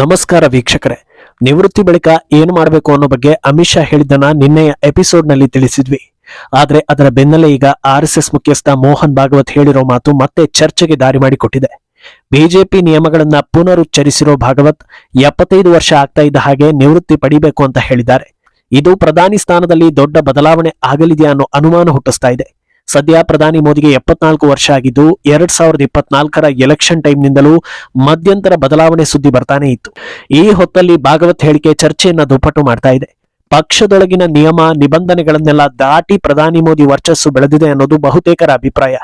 ನಮಸ್ಕಾರ ವೀಕ್ಷಕರೇ. ನಿವೃತ್ತಿ ಬಳಿಕ ಏನು ಮಾಡಬೇಕು ಅನ್ನೋ ಬಗ್ಗೆ ಅಮಿತ್ ಶಾ ಹೇಳಿದ್ದನ್ನ ನಿನ್ನೆಯ ಎಪಿಸೋಡ್ನಲ್ಲಿ ತಿಳಿಸಿದ್ವಿ. ಆದ್ರೆ ಅದರ ಬೆನ್ನಲ್ಲೇ ಈಗ ಆರ್ ಎಸ್ ಎಸ್ ಮುಖ್ಯಸ್ಥ ಮೋಹನ್ ಭಾಗವತ್ ಹೇಳಿರೋ ಮಾತು ಮತ್ತೆ ಚರ್ಚೆಗೆ ದಾರಿ ಮಾಡಿಕೊಟ್ಟಿದೆ. ಬಿಜೆಪಿ ನಿಯಮಗಳನ್ನ ಪುನರುಚ್ಚರಿಸಿರೋ ಭಾಗವತ್ ಎಪ್ಪತ್ತೈದು ವರ್ಷ ಆಗ್ತಾ ಇದ್ದ ಹಾಗೆ ನಿವೃತ್ತಿ ಪಡಿಬೇಕು ಅಂತ ಹೇಳಿದ್ದಾರೆ. ಇದು ಪ್ರಧಾನಿ ಸ್ಥಾನದಲ್ಲಿ ದೊಡ್ಡ ಬದಲಾವಣೆ ಆಗಲಿದೆಯಾ ಅನ್ನೋ ಅನುಮಾನ ಹುಟ್ಟಿಸ್ತಾ ಇದೆ. ಸದ್ಯ ಪ್ರಧಾನಿ ಮೋದಿಗೆ ಎಪ್ಪತ್ನಾಲ್ಕು ವರ್ಷ ಆಗಿದ್ದು ಎರಡ್ ಸಾವಿರದ ಇಪ್ಪತ್ನಾಲ್ಕರ ಎಲೆಕ್ಷನ್ ಟೈಮ್ನಿಂದಲೂ ಮಧ್ಯಂತರ ಬದಲಾವಣೆ ಸುದ್ದಿ ಬರ್ತಾನೆ ಇತ್ತು. ಈ ಹೊತ್ತಲ್ಲಿ ಭಾಗವತ್ ಹೇಳಿಕೆ ಚರ್ಚೆಯನ್ನ ದುಪ್ಪಟ್ಟು ಮಾಡ್ತಾ ಇದೆ. ಪಕ್ಷದೊಳಗಿನ ನಿಯಮ, ನಿಬಂಧನೆಗಳನ್ನೆಲ್ಲ ದಾಟಿ ಪ್ರಧಾನಿ ಮೋದಿ ವರ್ಚಸ್ಸು ಬೆಳೆದಿದೆ ಅನ್ನೋದು ಬಹುತೇಕರ ಅಭಿಪ್ರಾಯ.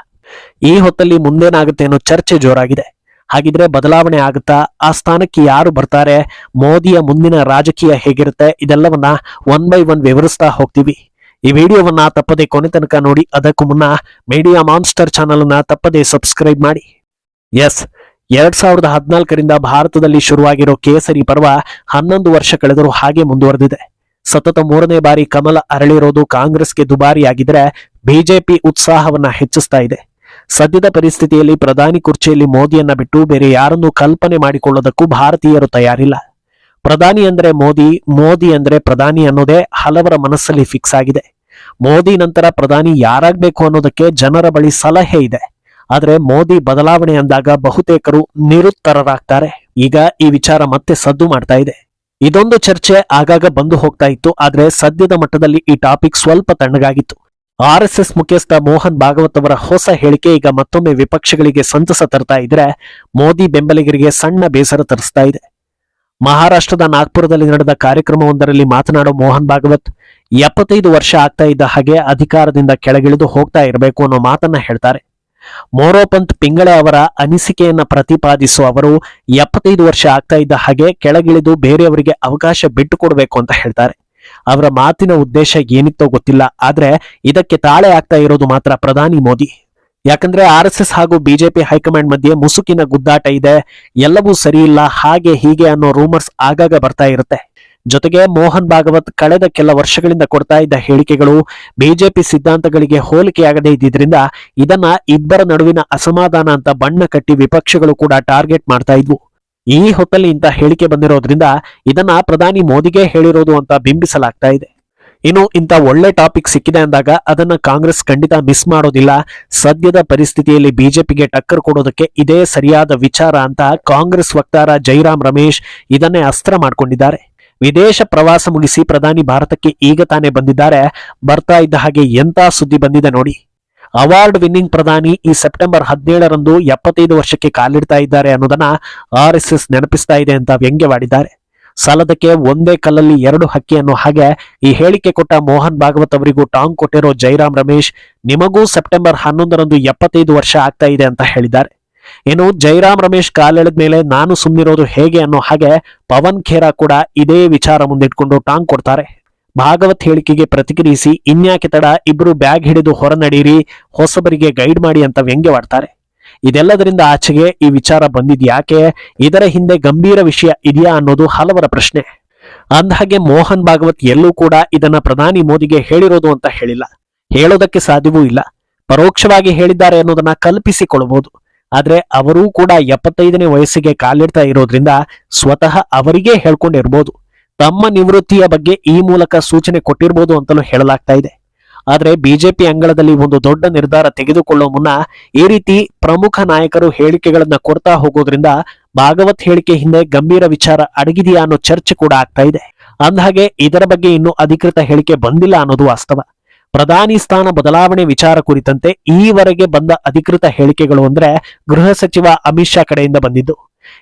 ಈ ಹೊತ್ತಲ್ಲಿ ಮುಂದೇನಾಗುತ್ತೆ ಅನ್ನೋ ಚರ್ಚೆ ಜೋರಾಗಿದೆ. ಹಾಗಿದ್ರೆ ಬದಲಾವಣೆ ಆಗುತ್ತಾ? ಆ ಸ್ಥಾನಕ್ಕೆ ಯಾರು ಬರ್ತಾರೆ? ಮೋದಿಯ ಮುಂದಿನ ರಾಜಕೀಯ ಹೇಗಿರುತ್ತೆ? ಇದೆಲ್ಲವನ್ನ ಒನ್ ಬೈ ಒನ್ ವಿವರಿಸ್ತಾ ಹೋಗ್ತೀವಿ. ಈ ವಿಡಿಯೋವನ್ನ ತಪ್ಪದೆ ಕೊನೆ ತನಕ ನೋಡಿ, ಅದಕ್ಕೂ ಮುನ್ನ ಮೀಡಿಯಾ ಮಾನ್ಸ್ಟರ್ ಚಾನಲ್ ಅನ್ನ ತಪ್ಪದೆ ಸಬ್ಸ್ಕ್ರೈಬ್ ಮಾಡಿ. ಎಸ್ ಎರಡ್ ಸಾವಿರದ ಹದಿನಾಲ್ಕರಿಂದ ಭಾರತದಲ್ಲಿ ಶುರುವಾಗಿರೋ ಕೇಸರಿ ಪರ್ವ ಹನ್ನೊಂದು ವರ್ಷ ಕಳೆದರೂ ಹಾಗೆ ಮುಂದುವರೆದಿದೆ. ಸತತ ಮೂರನೇ ಬಾರಿ ಕಮಲ ಅರಳಿರೋದು ಕಾಂಗ್ರೆಸ್ಗೆ ದುಬಾರಿಯಾಗಿದ್ರೆ ಬಿಜೆಪಿ ಉತ್ಸಾಹವನ್ನ ಹೆಚ್ಚಿಸ್ತಾ ಇದೆ. ಸದ್ಯದ ಪರಿಸ್ಥಿತಿಯಲ್ಲಿ ಪ್ರಧಾನಿ ಕುರ್ಚಿಯಲ್ಲಿ ಮೋದಿಯನ್ನ ಬಿಟ್ಟು ಬೇರೆ ಯಾರನ್ನೂ ಕಲ್ಪನೆ ಮಾಡಿಕೊಳ್ಳೋದಕ್ಕೂ ಭಾರತೀಯರು ತಯಾರಿಲ್ಲ. ಪ್ರಧಾನಿ ಅಂದ್ರೆ ಮೋದಿ ಮೋದಿ ಅಂದ್ರೆ ಪ್ರಧಾನಿ ಅನ್ನೋದೇ ಹಲವರ ಮನಸ್ಸಲ್ಲಿ ಫಿಕ್ಸ್ ಆಗಿದೆ. ಮೋದಿ ನಂತರ ಪ್ರಧಾನಿ ಯಾರಾಗ್ಬೇಕು ಅನ್ನೋದಕ್ಕೆ ಜನರ ಬಳಿ ಸಲಹೆ ಇದೆ. ಆದ್ರೆ ಮೋದಿ ಬದಲಾವಣೆ ಅಂದಾಗ ಬಹುತೇಕರು ನಿರುತ್ತರರಾಗ್ತಾರೆ. ಈಗ ಈ ವಿಚಾರ ಮತ್ತೆ ಸದ್ದು ಮಾಡ್ತಾ ಇದೆ. ಇದೊಂದು ಚರ್ಚೆ ಆಗಾಗ ಬಂದು ಹೋಗ್ತಾ ಇತ್ತು, ಆದ್ರೆ ಸದ್ಯದ ಮಟ್ಟದಲ್ಲಿ ಈ ಟಾಪಿಕ್ ಸ್ವಲ್ಪ ತಣ್ಣಗಾಗಿತ್ತು. ಆರ್ ಎಸ್ ಎಸ್ ಮುಖ್ಯಸ್ಥ ಮೋಹನ್ ಭಾಗವತ್ ಅವರ ಹೊಸ ಹೇಳಿಕೆ ಈಗ ಮತ್ತೊಮ್ಮೆ ವಿಪಕ್ಷಗಳಿಗೆ ಸಂತಸ ತರ್ತಾ ಇದ್ರೆ ಮೋದಿ ಬೆಂಬಲಿಗರಿಗೆ ಸಣ್ಣ ಬೇಸರ ತರಿಸ್ತಾ ಇದೆ. ಮಹಾರಾಷ್ಟ್ರದ ನಾಗ್ಪುರದಲ್ಲಿ ನಡೆದ ಕಾರ್ಯಕ್ರಮವೊಂದರಲ್ಲಿ ಮಾತನಾಡೋ ಮೋಹನ್ ಭಾಗವತ್, ಎಪ್ಪತ್ತೈದು ವರ್ಷ ಆಗ್ತಾ ಇದ್ದ ಹಾಗೆ ಅಧಿಕಾರದಿಂದ ಕೆಳಗಿಳಿದು ಹೋಗ್ತಾ ಇರಬೇಕು ಅನ್ನೋ ಮಾತನ್ನ ಹೇಳ್ತಾರೆ. ಮೋರೋಪಂತ್ ಪಿಂಗಳೆ ಅವರ ಅನಿಸಿಕೆಯನ್ನ ಪ್ರತಿಪಾದಿಸುವ ಅವರು ಎಪ್ಪತ್ತೈದು ವರ್ಷ ಆಗ್ತಾ ಇದ್ದ ಹಾಗೆ ಕೆಳಗಿಳಿದು ಬೇರೆಯವರಿಗೆ ಅವಕಾಶ ಬಿಟ್ಟುಕೊಡ್ಬೇಕು ಅಂತ ಹೇಳ್ತಾರೆ. ಅವರ ಮಾತಿನ ಉದ್ದೇಶ ಏನಿತ್ತೋ ಗೊತ್ತಿಲ್ಲ, ಆದ್ರೆ ಇದಕ್ಕೆ ತಾಳೆ ಆಗ್ತಾ ಇರೋದು ಮಾತ್ರ ಪ್ರಧಾನಿ ಮೋದಿ. ಯಾಕಂದ್ರೆ ಆರ್ ಎಸ್ ಎಸ್ ಹಾಗೂ ಬಿಜೆಪಿ ಹೈಕಮಾಂಡ್ ಮಧ್ಯೆ ಮುಸುಕಿನ ಗುದ್ದಾಟ ಇದೆ. ಎಲ್ಲವೂ ಸರಿ ಇಲ್ಲ ಹಾಗೆ ಹೀಗೆ ಅನ್ನೋ ರೂಮರ್ಸ್ ಆಗಾಗ ಬರ್ತಾ ಇರುತ್ತೆ. ಜೊತೆಗೆ ಮೋಹನ್ ಭಾಗವತ್ ಕಳೆದ ಕೆಲ ವರ್ಷಗಳಿಂದ ಕೊಡ್ತಾ ಇದ್ದ ಹೇಳಿಕೆಗಳು ಬಿಜೆಪಿ ಸಿದ್ಧಾಂತಗಳಿಗೆ ಹೋಲಿಕೆಯಾಗದೇ ಇದ್ದಿದ್ರಿಂದ ಇದನ್ನ ಇಬ್ಬರ ನಡುವಿನ ಅಸಮಾಧಾನ ಅಂತ ಬಣ್ಣ ಕಟ್ಟಿ ವಿಪಕ್ಷಗಳು ಕೂಡ ಟಾರ್ಗೆಟ್ ಮಾಡ್ತಾ ಇದ್ವು. ಈ ಹೊತ್ತಲ್ಲಿ ಇಂಥ ಹೇಳಿಕೆ ಬಂದಿರೋದ್ರಿಂದ ಇದನ್ನ ಪ್ರಧಾನಿ ಮೋದಿಗೆ ಹೇಳಿರೋದು ಅಂತ ಬಿಂಬಿಸಲಾಗ್ತಾ ಇದೆ. ಇನ್ನು ಇಂಥ ಒಳ್ಳೆ ಟಾಪಿಕ್ ಸಿಕ್ಕಿದೆ ಅಂದಾಗ ಅದನ್ನ ಕಾಂಗ್ರೆಸ್ ಖಂಡಿತ ಮಿಸ್ ಮಾಡೋದಿಲ್ಲ. ಸದ್ಯದ ಪರಿಸ್ಥಿತಿಯಲ್ಲಿ ಬಿಜೆಪಿಗೆ ಟಕ್ಕರ್ ಕೊಡೋದಕ್ಕೆ ಇದೇ ಸರಿಯಾದ ವಿಚಾರ ಅಂತ ಕಾಂಗ್ರೆಸ್ ವಕ್ತಾರ ಜೈರಾಮ್ ರಮೇಶ್ ಇದನ್ನೇ ಅಸ್ತ್ರ ಮಾಡ್ಕೊಂಡಿದ್ದಾರೆ. ವಿದೇಶ ಪ್ರವಾಸ ಮುಗಿಸಿ ಪ್ರಧಾನಿ ಭಾರತಕ್ಕೆ ಈಗ ತಾನೇ ಬಂದಿದ್ದಾರೆ. ಬರ್ತಾ ಇದ್ದ ಹಾಗೆ ಎಂತ ಸುದ್ದಿ ಬಂದಿದೆ ನೋಡಿ. ಅವಾರ್ಡ್ ವಿನ್ನಿಂಗ್ ಪ್ರಧಾನಿ ಈ ಸೆಪ್ಟೆಂಬರ್ ಹದಿನೇಳರಂದು ಎಪ್ಪತ್ತೈದು ವರ್ಷಕ್ಕೆ ಕಾಲಿಡ್ತಾ ಇದ್ದಾರೆ ಅನ್ನೋದನ್ನ ಆರ್ ಎಸ್ ಎಸ್ ನೆನಪಿಸ್ತಾ ಇದೆ ಅಂತ ವ್ಯಂಗ್ಯವಾಡಿದ್ದಾರೆ. ಸಾಲದಕ್ಕೆ ಒಂದೇ ಕಲ್ಲಲ್ಲಿ ಎರಡು ಹಕ್ಕಿ ಅನ್ನೋ ಹಾಗೆ ಈ ಹೇಳಿಕೆ ಕೊಟ್ಟ ಮೋಹನ್ ಭಾಗವತ್ ಅವರಿಗೂ ಟಾಂಗ್ ಕೊಟ್ಟಿರೋ ಜೈರಾಮ್ ರಮೇಶ್ ನಿಮಗೂ ಸೆಪ್ಟೆಂಬರ್ ಹನ್ನೊಂದರಂದು ಎಪ್ಪತ್ತೈದು ವರ್ಷ ಆಗ್ತಾ ಇದೆ ಅಂತ ಹೇಳಿದ್ದಾರೆ. ಇನ್ನು ಜೈರಾಮ್ ರಮೇಶ್ ಕಾಲೆಳೆದ ಮೇಲೆ ನಾನು ಸುಮ್ಮನಿರೋದು ಹೇಗೆ ಅನ್ನೋ ಹಾಗೆ ಪವನ್ ಖೇರಾ ಕೂಡ ಇದೇ ವಿಚಾರ ಮುಂದಿಟ್ಕೊಂಡು ಟಾಂಗ್ ಕೊಡ್ತಾರೆ. ಭಾಗವತ್ ಹೇಳಿಕೆಗೆ ಪ್ರತಿಕ್ರಿಯಿಸಿ ಇನ್ಯಾಕೆ ತಡ ಇಬ್ರು ಬ್ಯಾಗ್ ಹಿಡಿದು ಹೊರನಡೀರಿ, ಹೊಸಬರಿಗೆ ಗೈಡ್ ಮಾಡಿ ಅಂತ ವ್ಯಂಗ್ಯವಾಡ್ತಾರೆ. ಇದೆಲ್ಲದರಿಂದ ಆಚೆಗೆ ಈ ವಿಚಾರ ಬಂದಿದ್ಯಾಕೆ ಇದರ ಹಿಂದೆ ಗಂಭೀರ ವಿಷಯ ಇದೆಯಾ ಅನ್ನೋದು ಹಲವರ ಪ್ರಶ್ನೆ. ಅಂದಹಾಗೆ ಮೋಹನ್ ಭಾಗವತ್ ಎಲ್ಲೂ ಕೂಡ ಇದನ್ನ ಪ್ರಧಾನಿ ಮೋದಿಗೆ ಹೇಳಿರೋದು ಅಂತ ಹೇಳಿಲ್ಲ. ಹೇಳೋದಕ್ಕೆ ಸಾಧ್ಯವೂ ಇಲ್ಲ. ಪರೋಕ್ಷವಾಗಿ ಹೇಳಿದ್ದಾರೆ ಅನ್ನೋದನ್ನ ಕಲ್ಪಿಸಿಕೊಳ್ಳಬಹುದು. ಆದ್ರೆ ಅವರೂ ಕೂಡ ಎಪ್ಪತ್ತೈದನೇ ವಯಸ್ಸಿಗೆ ಕಾಲಿಡ್ತಾ ಇರೋದ್ರಿಂದ ಸ್ವತಃ ಅವರಿಗೇ ಹೇಳ್ಕೊಂಡಿರ್ಬೋದು. ತಮ್ಮ ನಿವೃತ್ತಿಯ ಬಗ್ಗೆ ಈ ಮೂಲಕ ಸೂಚನೆ ಕೊಟ್ಟಿರ್ಬೋದು ಅಂತಲೂ ಹೇಳಲಾಗ್ತಾ ಇದೆ. ಆದ್ರೆ ಬಿಜೆಪಿ ಅಂಗಳದಲ್ಲಿ ಒಂದು ದೊಡ್ಡ ನಿರ್ಧಾರ ತೆಗೆದುಕೊಳ್ಳೋ ಮುನ್ನ ಈ ರೀತಿ ಪ್ರಮುಖ ನಾಯಕರು ಹೇಳಿಕೆಗಳನ್ನ ಕೊಡ್ತಾ ಹೋಗೋದ್ರಿಂದ ಭಾಗವತ್ ಹೇಳಿಕೆ ಹಿಂದೆ ಗಂಭೀರ ವಿಚಾರ ಅಡಗಿದೆಯಾ ಅನ್ನೋ ಚರ್ಚೆ ಕೂಡ ಆಗ್ತಾ ಇದೆ. ಅಂದಹಾಗೆ ಇದರ ಬಗ್ಗೆ ಇನ್ನೂ ಅಧಿಕೃತ ಹೇಳಿಕೆ ಬಂದಿಲ್ಲ ಅನ್ನೋದು ವಾಸ್ತವ. ಪ್ರಧಾನಿ ಸ್ಥಾನ ಬದಲಾವಣೆ ವಿಚಾರ ಕುರಿತಂತೆ ಈವರೆಗೆ ಬಂದ ಅಧಿಕೃತ ಹೇಳಿಕೆಗಳು ಅಂದ್ರೆ ಗೃಹ ಸಚಿವ ಅಮಿತ್ ಶಾ ಕಡೆಯಿಂದ ಬಂದಿದ್ದು.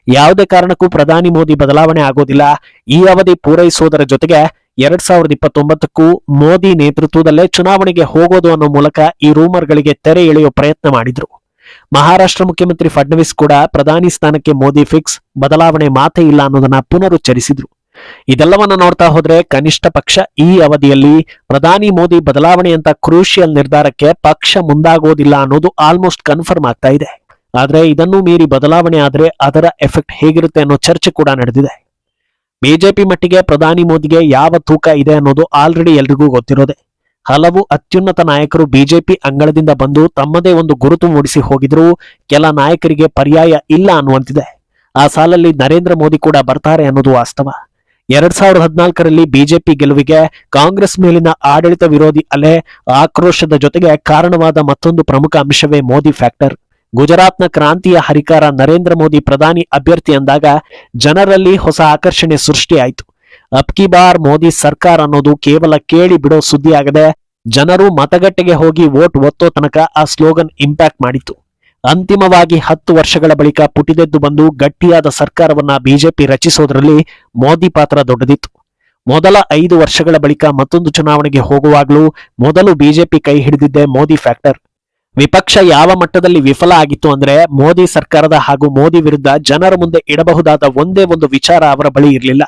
ಯಾವುದೇ ಕಾರಣಕ್ಕೂ ಪ್ರಧಾನಿ ಮೋದಿ ಬದಲಾವಣೆ ಆಗೋದಿಲ್ಲ. ಈ ಅವಧಿ ಪೂರೈಸುವುದರ ಜೊತೆಗೆ ಎರಡ್ ಸಾವಿರದ ಇಪ್ಪತ್ತೊಂಬತ್ತಕ್ಕೂ ಮೋದಿ ನೇತೃತ್ವದಲ್ಲೇ ಚುನಾವಣೆಗೆ ಹೋಗೋದು ಅನ್ನೋ ಮೂಲಕ ಈ ರೂಮರ್ಗಳಿಗೆ ತೆರೆ ಎಳೆಯೋ ಪ್ರಯತ್ನ ಮಾಡಿದ್ರು. ಮಹಾರಾಷ್ಟ್ರ ಮುಖ್ಯಮಂತ್ರಿ ಫಡ್ನವೀಸ್ ಕೂಡ ಪ್ರಧಾನಿ ಸ್ಥಾನಕ್ಕೆ ಮೋದಿ ಫಿಕ್ಸ್, ಬದಲಾವಣೆ ಮಾತೇ ಇಲ್ಲ ಅನ್ನೋದನ್ನ ಪುನರುಚ್ಚರಿಸಿದ್ರು. ಇದೆಲ್ಲವನ್ನ ನೋಡ್ತಾ ಹೋದ್ರೆ ಕನಿಷ್ಠ ಪಕ್ಷ ಈ ಅವಧಿಯಲ್ಲಿ ಪ್ರಧಾನಿ ಮೋದಿ ಬದಲಾವಣೆ ಅಂತ ಕ್ರೂಷಿಯಲ್ ನಿರ್ಧಾರಕ್ಕೆ ಪಕ್ಷ ಮುಂದಾಗೋದಿಲ್ಲ ಅನ್ನೋದು ಆಲ್ಮೋಸ್ಟ್ ಕನ್ಫರ್ಮ್ ಆಗ್ತಾ ಇದೆ. ಆದ್ರೆ ಇದನ್ನು ಮೀರಿ ಬದಲಾವಣೆ ಆದ್ರೆ ಅದರ ಎಫೆಕ್ಟ್ ಹೇಗಿರುತ್ತೆ ಅನ್ನೋ ಚರ್ಚೆ ಕೂಡ ನಡೆದಿದೆ. ಬಿಜೆಪಿ ಮಟ್ಟಿಗೆ ಪ್ರಧಾನಿ ಮೋದಿಗೆ ಯಾವ ತೂಕ ಇದೆ ಅನ್ನೋದು ಆಲ್ರೆಡಿ ಎಲ್ರಿಗೂ ಗೊತ್ತಿರೋದೆ. ಹಲವು ಅತ್ಯುನ್ನತ ನಾಯಕರು ಬಿಜೆಪಿ ಅಂಗಳದಿಂದ ಬಂದು ತಮ್ಮದೇ ಒಂದು ಗುರುತು ಮೂಡಿಸಿ ಹೋಗಿದ್ರು ಕೆಲ ನಾಯಕರಿಗೆ ಪರ್ಯಾಯ ಇಲ್ಲ ಅನ್ನುವಂತಿದೆ. ಆ ಸಾಲಲ್ಲಿ ನರೇಂದ್ರ ಮೋದಿ ಕೂಡ ಬರ್ತಾರೆ ಅನ್ನೋದು ವಾಸ್ತವ. ಎರಡ್ ಸಾವಿರದ ಹದಿನಾಲ್ಕರಲ್ಲಿ ಬಿಜೆಪಿ ಗೆಲುವಿಗೆ ಕಾಂಗ್ರೆಸ್ ಮೇಲಿನ ಆಡಳಿತ ವಿರೋಧಿ ಅಲೆ ಆಕ್ರೋಶದ ಜೊತೆಗೆ ಕಾರಣವಾದ ಮತ್ತೊಂದು ಪ್ರಮುಖ ಅಂಶವೇ ಮೋದಿ ಫ್ಯಾಕ್ಟರ್ ಗುಜರಾತ್ನ ಕ್ರಾಂತಿಯ ಹರಿಕಾರ ನರೇಂದ್ರ ಮೋದಿ ಪ್ರಧಾನಿ ಅಭ್ಯರ್ಥಿ ಅಂದಾಗ ಜನರಲ್ಲಿ ಹೊಸ ಆಕರ್ಷಣೆ ಸೃಷ್ಟಿಯಾಯಿತು. ಅಬ್ಕಿ ಬಾರ್ ಮೋದಿ ಸರ್ಕಾರ ಅನ್ನೋದು ಕೇವಲ ಕೇಳಿ ಬಿಡೋ ಸುದ್ದಿಯಾಗದೆ ಜನರು ಮತಗಟ್ಟೆಗೆ ಹೋಗಿ ವೋಟ್ ಒತ್ತೋ ತನಕ ಆ ಸ್ಲೋಗನ್ ಇಂಪ್ಯಾಕ್ಟ್ ಮಾಡಿತು ಅಂತಿಮವಾಗಿ ಹತ್ತು ವರ್ಷಗಳ ಬಳಿಕ ಪುಟಿದೆದ್ದು ಬಂದು ಗಟ್ಟಿಯಾದ ಸರ್ಕಾರವನ್ನ ಬಿಜೆಪಿ ರಚಿಸೋದ್ರಲ್ಲಿ ಮೋದಿ ಪಾತ್ರ ದೊಡ್ಡದಿತ್ತು. ಮೊದಲ ಐದು ವರ್ಷಗಳ ಬಳಿಕ ಮತ್ತೊಂದು ಚುನಾವಣೆಗೆ ಹೋಗುವಾಗಲೂ ಮೊದಲು ಬಿಜೆಪಿ ಕೈ ಹಿಡಿದಿದ್ದೆ ಮೋದಿ ಫ್ಯಾಕ್ಟರ್. ವಿಪಕ್ಷ ಯಾವ ಮಟ್ಟದಲ್ಲಿ ವಿಫಲ ಆಗಿತ್ತು ಅಂದ್ರೆ ಮೋದಿ ಸರ್ಕಾರದ ಹಾಗೂ ಮೋದಿ ವಿರುದ್ಧ ಜನರ ಮುಂದೆ ಇಡಬಹುದಾದ ಒಂದೇ ಒಂದು ವಿಚಾರ ಅವರ ಬಳಿ ಇರಲಿಲ್ಲ.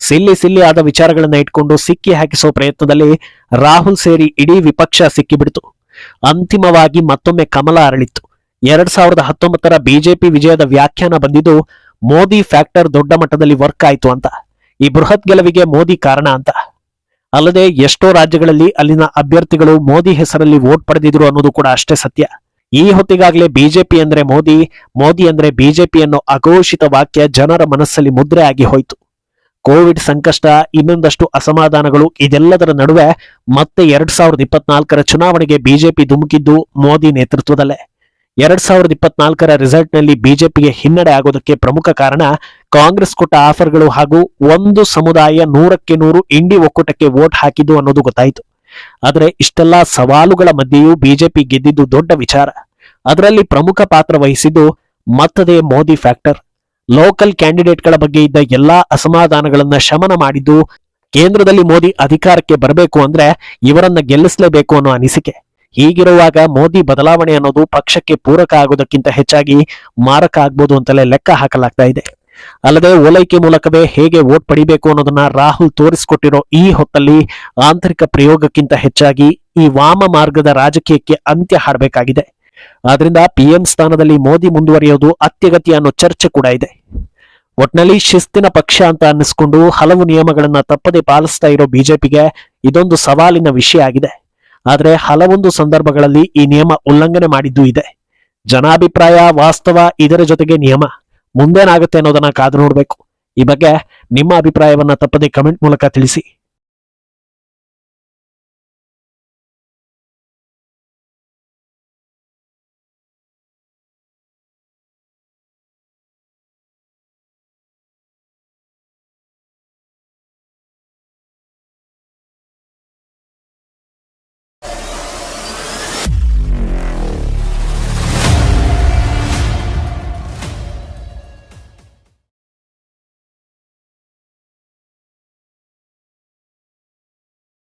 ಸಿಲ್ಲಿ ಸಿಲ್ಲಿ ಆದ ವಿಚಾರಗಳನ್ನ ಇಟ್ಕೊಂಡು ಸಿಕ್ಕಿ ಹಾಕಿಸುವ ಪ್ರಯತ್ನದಲ್ಲಿ ರಾಹುಲ್ ಸೇರಿ ಇಡೀ ವಿಪಕ್ಷ ಸಿಕ್ಕಿಬಿಡ್ತು. ಅಂತಿಮವಾಗಿ ಮತ್ತೊಮ್ಮೆ ಕಮಲ ಅರಳಿತ್ತು. ಎರಡ್ ಸಾವಿರದ ಹತ್ತೊಂಬತ್ತರ ಬಿಜೆಪಿ ವಿಜಯದ ವ್ಯಾಖ್ಯಾನ ಬಂದಿದ್ದು, ಮೋದಿ ಫ್ಯಾಕ್ಟರ್ ದೊಡ್ಡ ಮಟ್ಟದಲ್ಲಿ ವರ್ಕ್ ಆಯಿತು ಅಂತ. ಈ ಬೃಹತ್ ಗೆಲುವಿಗೆ ಮೋದಿ ಕಾರಣ ಅಂತ. ಅಲ್ಲದೆ ಎಷ್ಟೋ ರಾಜ್ಯಗಳಲ್ಲಿ ಅಲ್ಲಿನ ಅಭ್ಯರ್ಥಿಗಳು ಮೋದಿ ಹೆಸರಲ್ಲಿ ವೋಟ್ ಪಡೆದಿದ್ರು ಅನ್ನೋದು ಕೂಡ ಅಷ್ಟೇ ಸತ್ಯ. ಈ ಹೊತ್ತಿಗಾಗಲೇ ಬಿಜೆಪಿ ಅಂದ್ರೆ ಮೋದಿ ಮೋದಿ ಅಂದ್ರೆ ಬಿಜೆಪಿ ಅನ್ನೋ ಅಘೋಷಿತ ವಾಕ್ಯ ಜನರ ಮನಸ್ಸಲ್ಲಿ ಮುದ್ರೆ ಆಗಿ ಹೋಯ್ತು. ಕೋವಿಡ್ ಸಂಕಷ್ಟ, ಇನ್ನೊಂದಷ್ಟು ಅಸಮಾಧಾನಗಳು, ಇದೆಲ್ಲದರ ನಡುವೆ ಮತ್ತೆ ಎರಡ್ ಸಾವಿರದ ಇಪ್ಪತ್ನಾಲ್ಕರ ಚುನಾವಣೆಗೆ ಬಿಜೆಪಿ ಧುಮುಕಿದ್ದು ಮೋದಿ ನೇತೃತ್ವದಲ್ಲೇ. ಎರಡ್ ಸಾವಿರದ ಇಪ್ಪತ್ನಾಲ್ಕರ ರಿಸಲ್ಟ್ನಲ್ಲಿ ಬಿಜೆಪಿಗೆ ಹಿನ್ನಡೆ ಆಗೋದಕ್ಕೆ ಪ್ರಮುಖ ಕಾರಣ ಕಾಂಗ್ರೆಸ್ ಕೊಟ್ಟ ಆಫರ್ಗಳು ಹಾಗೂ ಒಂದು ಸಮುದಾಯ ನೂರಕ್ಕೆ ನೂರು ಇಂಡಿ ಒಕ್ಕೂಟಕ್ಕೆ ವೋಟ್ ಹಾಕಿದ್ದು ಅನ್ನೋದು ಗೊತ್ತಾಯಿತು. ಆದರೆ ಇಷ್ಟೆಲ್ಲಾ ಸವಾಲುಗಳ ಮಧ್ಯೆಯೂ ಬಿಜೆಪಿ ಗೆದ್ದಿದ್ದು ದೊಡ್ಡ ವಿಚಾರ. ಅದರಲ್ಲಿ ಪ್ರಮುಖ ಪಾತ್ರ ವಹಿಸಿದ್ದು ಮತ್ತದೇ ಮೋದಿ ಫ್ಯಾಕ್ಟರ್. ಲೋಕಲ್ ಕ್ಯಾಂಡಿಡೇಟ್ಗಳ ಬಗ್ಗೆ ಇದ್ದ ಎಲ್ಲಾ ಅಸಮಾಧಾನಗಳನ್ನ ಶಮನ ಮಾಡಿದ್ದು ಕೇಂದ್ರದಲ್ಲಿ ಮೋದಿ ಅಧಿಕಾರಕ್ಕೆ ಬರಬೇಕು ಅಂದ್ರೆ ಇವರನ್ನ ಗೆಲ್ಲಿಸಲೇಬೇಕು ಅನ್ನೋ ಅನಿಸಿಕೆ. ಹೀಗಿರುವಾಗ ಮೋದಿ ಬದಲಾವಣೆ ಅನ್ನೋದು ಪಕ್ಷಕ್ಕೆ ಪೂರಕ ಆಗೋದಕ್ಕಿಂತ ಹೆಚ್ಚಾಗಿ ಮಾರಕ ಆಗ್ಬೋದು ಅಂತಲೇ ಲೆಕ್ಕ ಹಾಕಲಾಗ್ತಾ ಇದೆ. ಅಲ್ಲದೆ ಓಲೈಕೆ ಮೂಲಕವೇ ಹೇಗೆ ವೋಟ್ ಪಡಿಬೇಕು ಅನ್ನೋದನ್ನ ರಾಹುಲ್ ತೋರಿಸಿಕೊಟ್ಟಿರೋ ಈ ಹೊತ್ತಲ್ಲಿ ಆಂತರಿಕ ಪ್ರಯೋಗಕ್ಕಿಂತ ಹೆಚ್ಚಾಗಿ ಈ ವಾಮ ಮಾರ್ಗದ ರಾಜಕೀಯಕ್ಕೆ ಅಂತ್ಯ ಹಾಡಬೇಕಾಗಿದೆ ಆದ್ರಿಂದ ಪಿಎಂ ಸ್ಥಾನದಲ್ಲಿ ಮೋದಿ ಮುಂದುವರಿಯೋದು ಅತ್ಯಗತ್ಯ ಅನ್ನೋ ಚರ್ಚೆ ಕೂಡ ಇದೆ. ಒಟ್ನಲ್ಲಿ ಶಿಸ್ತಿನ ಪಕ್ಷ ಅಂತ ಅನ್ನಿಸ್ಕೊಂಡು ಹಲವು ನಿಯಮಗಳನ್ನ ತಪ್ಪದೆ ಪಾಲಿಸ್ತಾ ಇರೋ ಬಿಜೆಪಿಗೆ ಇದೊಂದು ಸವಾಲಿನ ವಿಷಯ ಆಗಿದೆ. ಆದ್ರೆ ಹಲವೊಂದು ಸಂದರ್ಭಗಳಲ್ಲಿ ಈ ನಿಯಮ ಉಲ್ಲಂಘನೆ ಮಾಡಿದ್ದು ಇದೆ. ಜನಾಭಿಪ್ರಾಯ, ವಾಸ್ತವ ಇದರ ಜೊತೆಗೆ ನಿಯಮ. ಮುಂದೇನಾಗುತ್ತೆ ಅನ್ನೋದನ್ನ ಕಾದು ನೋಡಬೇಕು. ಈ ಬಗ್ಗೆ ನಿಮ್ಮ ಅಭಿಪ್ರಾಯವನ್ನ ತಪ್ಪದೆ ಕಮೆಂಟ್ ಮೂಲಕ ತಿಳಿಸಿ.